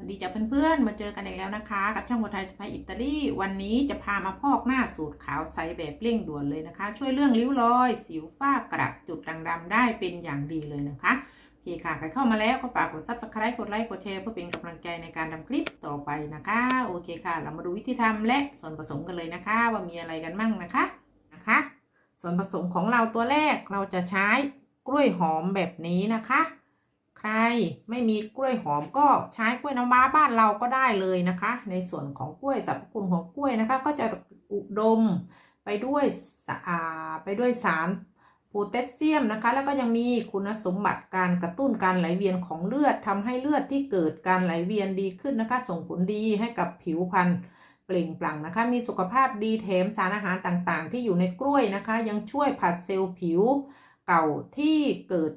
ันดีจ้ะเพื่อนๆ มาเจอกันอีกแล้วนะคะ กับช่องบัวไทยสไปอิตาลีวันนี้จะพามาพอกหน้าสูตรขาวใสแบบเร่งด่วนเลยนะคะ ช่วยเรื่องริ้วรอย สิวฝ้ากระจุดด่างดำได้เป็นอย่างดีเลยนะคะโอเคค่ะใครเข้ามาแล้วก็ฝากกดซับสไครต์กดไลค์กดแชร์เพื่อเป็นกำลังใจในการทำคลิปต่อไปนะคะ โอเคค่ะ เรามาดูวิธีทำและส่วนผสมกันเลยนะคะ ว่ามีอะไรกันบ้างนะคะนะคะ ส่วนผสมของเราตัวแรกเราจะใช้กล้วยหอมแบบนี้นะคะ ใครไม่มีกล้วยหอมก็ใช้กล้วยน้ำว้าบ้านเราก็ได้เลยนะคะ ในส่วนของกล้วยสรรพคุณของกล้วยนะคะ ก็จะอุดมไปด้วยสะอาไปด้วยสารโพแทสเซียมนะคะ แล้วก็ยังมีคุณสมบัติการกระตุ้นการไหลเวียนของเลือดทำให้เลือดที่เกิดการไหลเวียนดีขึ้นนะคะ ส่งผลดีให้กับผิวพรรณเปล่งปลั่งนะคะ มีสุขภาพดีแถมสารอาหารต่างๆ ที่อยู่ในกล้วยนะคะ ยังช่วยผัดเซลล์ผิวเก่าที่เกิด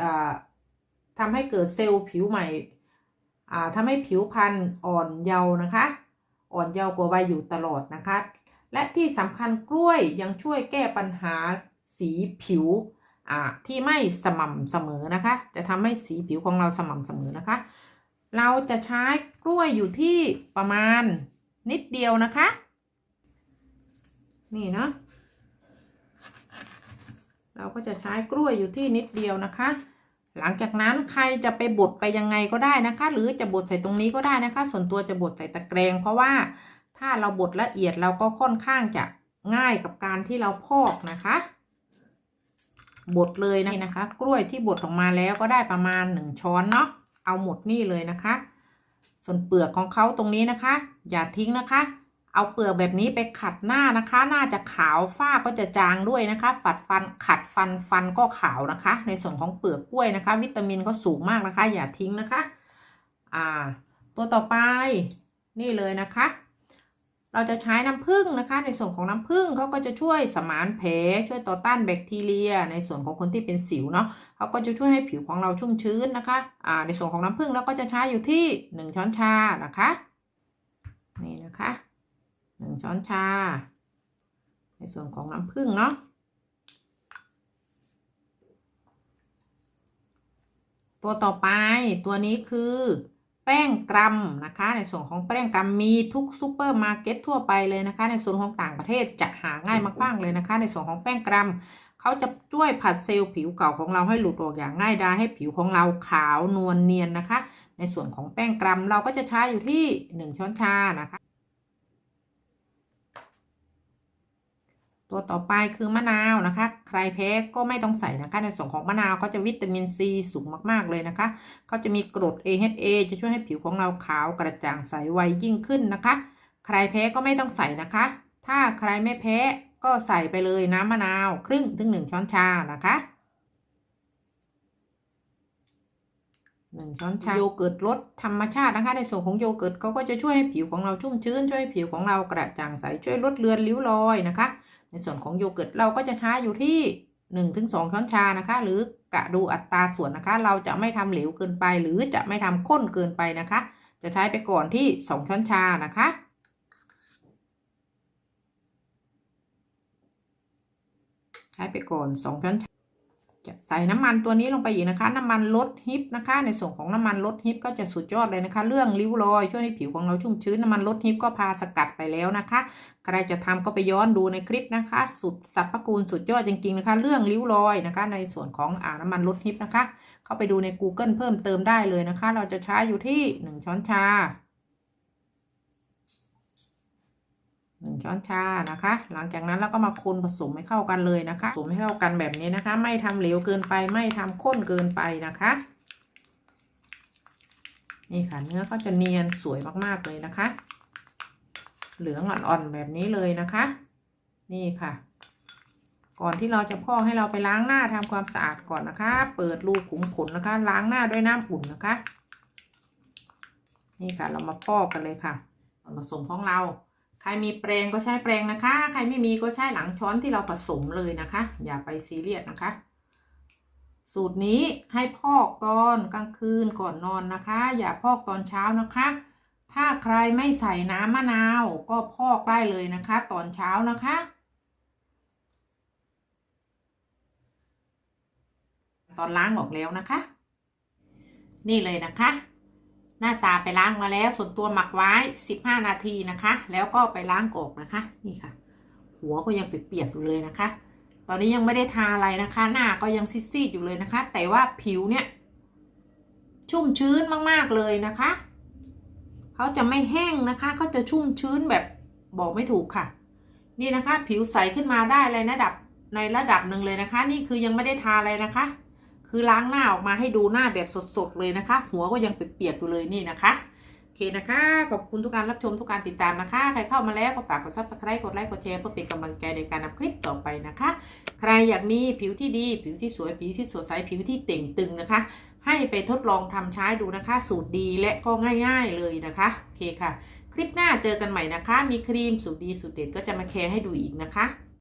อ่า ทำให้เกิดเซลล์ผิวใหม่ทำให้ผิวพรรณอ่อนเยาว์นะคะ อ่อนเยาว์กว่าวัยอยู่ตลอดนะคะ และที่สำคัญกล้วยยังช่วยแก้ปัญหาสีผิวที่ไม่สม่ำเสมอนะคะ จะทำให้สีผิวของเราสม่ำเสมอนะคะ เราจะใช้กล้วยอยู่ที่ประมาณนิดเดียวนะคะ นี่เนาะเราก็จะใช้กล้วยอยู่ที่นิดเดียวนะคะ หลังจากนั้นใครจะไปบดไปยังไงก็ได้นะคะ หรือจะบดใส่ตรงนี้ก็ได้นะคะ ส่วนตัวจะบดใส่ตะแกรงเพราะว่าถ้าเราบดละเอียดเราก็ค่อนข้างจะง่ายกับการที่เราพอกนะคะ บดเลยนะนะคะ กล้วยที่บดออกมาแล้วก็ได้ประมาณหนึ่งช้อนเนาะเอาหมดนี่เลยนะคะ ส่วนเปลือกของเขาตรงนี้นะคะ อย่าทิ้งนะคะ เอาเปลือกแบบนี้ไปขัดหน้านะคะ หน้าจะขาวฝ้าก็จะจางด้วยนะคะ ฝัดฟันขัดฟันฟันก็ขาวนะคะ ในส่วนของเปลือกกล้วยนะคะ วิตามินก็สูงมากนะคะ อย่าทิ้งนะคะ อ่า ตัวต่อไปนี่เลยนะคะ เราจะใช้น้ำผึ้งนะคะ ในส่วนของน้ำผึ้งเขาก็จะช่วยสมานแผลช่วยต่อต้านแบคทีเรีย ในส่วนของคนที่เป็นสิวเนาะเขาก็จะช่วยให้ผิวของเราชุ่มชื้นนะคะ อ่า ในส่วนของน้ำผึ้งเราก็จะใช้อยู่ที่หนึ่งช้อนชานะคะ นี่นะคะ หนึ่งช้อนชา ในส่วนของน้ำผึ้งเนาะตัวต่อไปตัวนี้คือแป้งกรัมนะคะ ในส่วนของแป้งกรัมมีทุกซูเปอร์มาร์เก็ตทั่วไปเลยนะคะ ในส่วนของต่างประเทศจะหาง่ายมากๆเลยนะคะ ในส่วนของแป้งกรัมเขาจะช่วยผัดเซลล์ผิวเก่าของเราให้หลุดออกอย่างง่ายดายให้ผิวของเราขาวนวลเนียนนะคะ ในส่วนของแป้งกรัมเราก็จะใช้อยู่ที่หนึ่งช้อนชานะคะ ตัวต่อไปคือมะนาวนะคะ ใครแพ้ก็ไม่ต้องใส่นะคะ ในส่วนของมะนาวเขาจะวิตามินซีสูงมากๆเลยนะคะเขาจะมีกรด AHA จะช่วยให้ผิวของเราขาวกระจ่างใสไวยิ่งขึ้นนะคะ ใครแพ้ก็ไม่ต้องใส่นะคะ ถ้าใครไม่แพ้ก็ใส่ไปเลยน้ำมะนาวครึ่งถึงหนึ่งช้อนชานะคะหนึ่งช้อนชาโยเกิร์ตรสธรรมชาตินะคะ ในส่วนของโยเกิร์ตเขาก็จะช่วยให้ผิวของเราชุ่มชื้นช่วยให้ผิวของเรากระจ่างใสช่วยลดเลือนริ้วรอยนะคะ ในส่วนของโยเกิร์ตเราก็จะใช้อยู่ที่1นถึงสช้อนชานะคะ หรือกะดูอัตราส่วนนะคะ เราจะไม่ทำเหลวเกินไป หรือจะไม่ทำข้นเกินไปนะคะ จะใช้ไปก่อนที่ 2 ช้อนชานะคะ ใช้ไปก่อน 2 ช้อนชา จะใส่น้ำมันตัวนี้ลงไปอีกนะคะ น้ำมันลดฮิปนะคะ ในส่วนของน้ำมันลดฮิปก็จะสุดยอดเลยนะคะ เรื่องริ้วรอยช่วยให้ผิวของเราชุ่มชื้นน้ำมันลดฮิปก็พาสกัดไปแล้วนะคะใครจะทำก็ไปย้อนดูในคลิปนะคะ สุดสรรพคุณสุดยอดจริงๆนะคะ เรื่องริ้วรอยนะคะ ในส่วนของอ่าน้ำมันลดฮิปนะคะ เข้าไปดูใน Google เพิ่มเติมได้เลยนะคะ เราจะใช้อยู่ที่หนึ่งช้อนชา หนึ่งช้อนชานะคะ หลังจากนั้นเราก็มาคนผสมให้เข้ากันเลยนะคะผสมให้เข้ากันแบบนี้นะคะ ไม่ทำเหลวเกินไปไม่ทำข้นเกินไปนะคะ นี่ค่ะเนื้อก็จะเนียนสวยมากๆเลยนะคะ เหลืองอ่อนๆแบบนี้เลยนะคะ นี่ค่ะ ก่อนที่เราจะพอกให้เราไปล้างหน้าทำความสะอาดก่อนนะคะ เปิดรูขุมขนนะคะ ล้างหน้าด้วยน้ำอุ่นนะคะ นี่ค่ะเรามาพอกกันเลยค่ะผสมของเรา รมีแปรงก็ใช้แปรงนะคะ ใครไม่มีก็ใช้หลังช้อนที่เราผสมเลยนะคะ อย่าไปซีเรียสนะคะ สูตรนี้ให้พอกตอนกลางคืนก่อนนอนนะคะ อย่าพอกตอนเช้านะคะ ถ้าใครไม่ใส่น้ำมะนาวก็พอกได้เลยนะคะ ตอนเช้านะคะตอนล้างออกแล้วนะคะ นี่เลยนะคะ หน้าตาไปล้างมาแล้ว ส่วนตัวหมักไว้ 15 นาทีนะคะ แล้วก็ไปล้างออกนะคะ นี่ค่ะ หัวก็ยังเปียกๆอยู่เลยนะคะ ตอนนี้ยังไม่ได้ทาอะไรนะคะ หน้าก็ยังซีดๆอยู่เลยนะคะ แต่ว่าผิวเนี่ย ชุ่มชื้นมากๆเลยนะคะเขาจะไม่แห้งนะคะเขาจะชุ่มชื้นแบบบอกไม่ถูกค่ะ นี่นะคะ ผิวใสขึ้นมาได้เลยนะดับในระดับหนึ่งเลยนะคะ นี่คือยังไม่ได้ทาอะไรนะคะ คือล้างหน้าออกมาให้ดูหน้าแบบสดๆเลยนะคะ หัวก็ยังเปียกๆอยู่เลยนี่นะคะโอเคนะคะ ขอบคุณทุกการรับชมทุกการติดตามนะคะ ใครเข้ามาแล้วก็ฝากกด subscribe กดไลค์กดแชร์เพื่อเป็นกำลังใจในการนำคลิปต่อไปนะคะ ใครอยากมีผิวที่ดี ผิวที่สวยผิวที่สดใสผิวที่เต่งตึงนะคะ ให้ไปทดลองทำใช้ดูนะคะ สูตรดีและก็ง่าย ๆเลยนะคะโอเคค่ะ คลิปหน้าเจอกันใหม่นะคะ มีครีมสูตรดีสูตรเด็ดก็จะมาแชร์ให้ดูอีกนะคะ